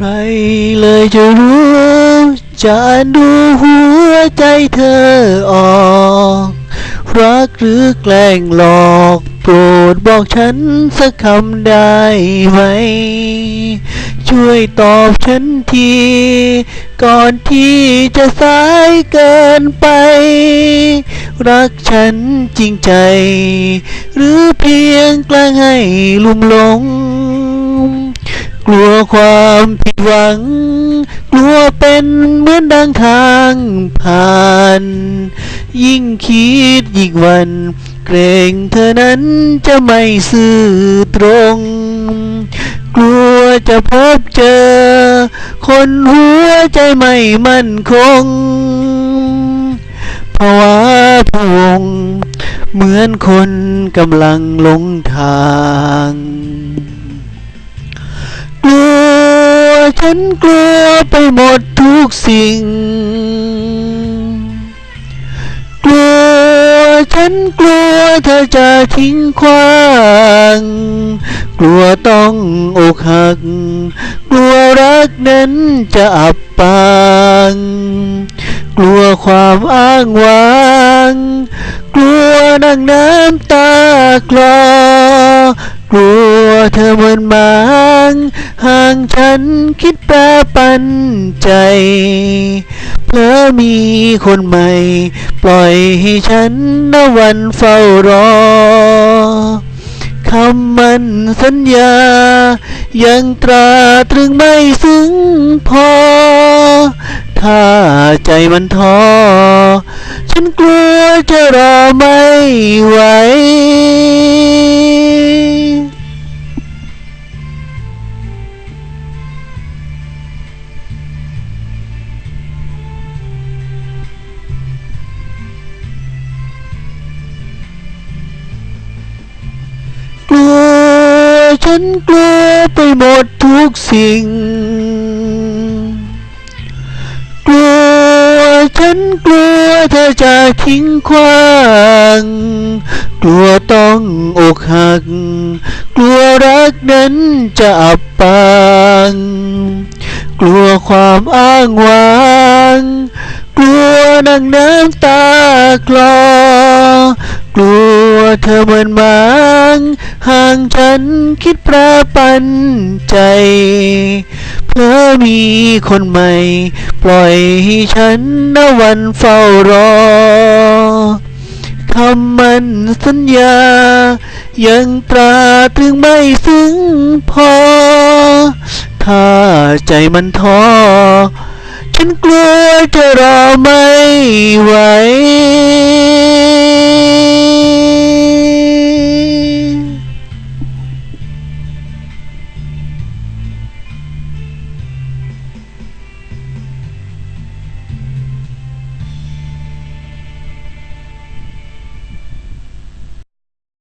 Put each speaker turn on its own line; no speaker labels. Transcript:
ใครเลยจะรู้จะดูหัวใจเธอออกรักหรือแกล้งหลอกโปรดบอกฉันสักคำได้ไหม ช่วยตอบฉันที ก่อนที่จะสายเกินไป รักฉันจริงใจ หรือเพียงแกล้งให้ลุ่มหลง กลัวความ ความผิดหวัง กลัวเป็นเหมือนดังทางผ่าน ยิ่งคิดยิ่งวัน เกรงเธอนั้นจะไม่ซื่อตรง กลัวจะพบเจอ คนหัวใจไม่มั่นคงภาวะพวง เหมือนคนกำลังหลงทางกลัว ฉันกลัวไปหมดทุกสิ่ง กลัวฉันกลัวเธอจะทิ้งขว้าง กลัวต้องอกหัก กลัวรักนั้นจะอับปางกลัวความอ้างว้าง กลัวนั่งน้ำตาคลอกลัวเธอเหมือนหมา งห่างฉันคิดแปรปันใจเพลอมีคนใหม่ ปล่อยให้ฉันนวันเฝ้ารอคำมันสัญญา ยังตราตรึงไม่ซึ้งพอ ถ้าใจมันท้อ ฉันกลัวจะรอไม่ไหว ฉันกลัวไปหมดทุกสิ่ง กลัวฉันกลัวเธอจะทิ้งขว้าง กลัวต้องอกหัก กลัวรักนั้นจะอับปางกลัวความอ้างว้าง กลัวนั่งน้ำตาคลอกลัวเธอมื คิดแปรปันใจ เพลอมีคนใหม่ ปล่อยให้ฉันนวันเฝ้ารอคำมันสัญญา ยังตราตรึงไม่ซึ้งพอ ถ้าใจมันท้อฉันกลัวจะรอไม่ไหว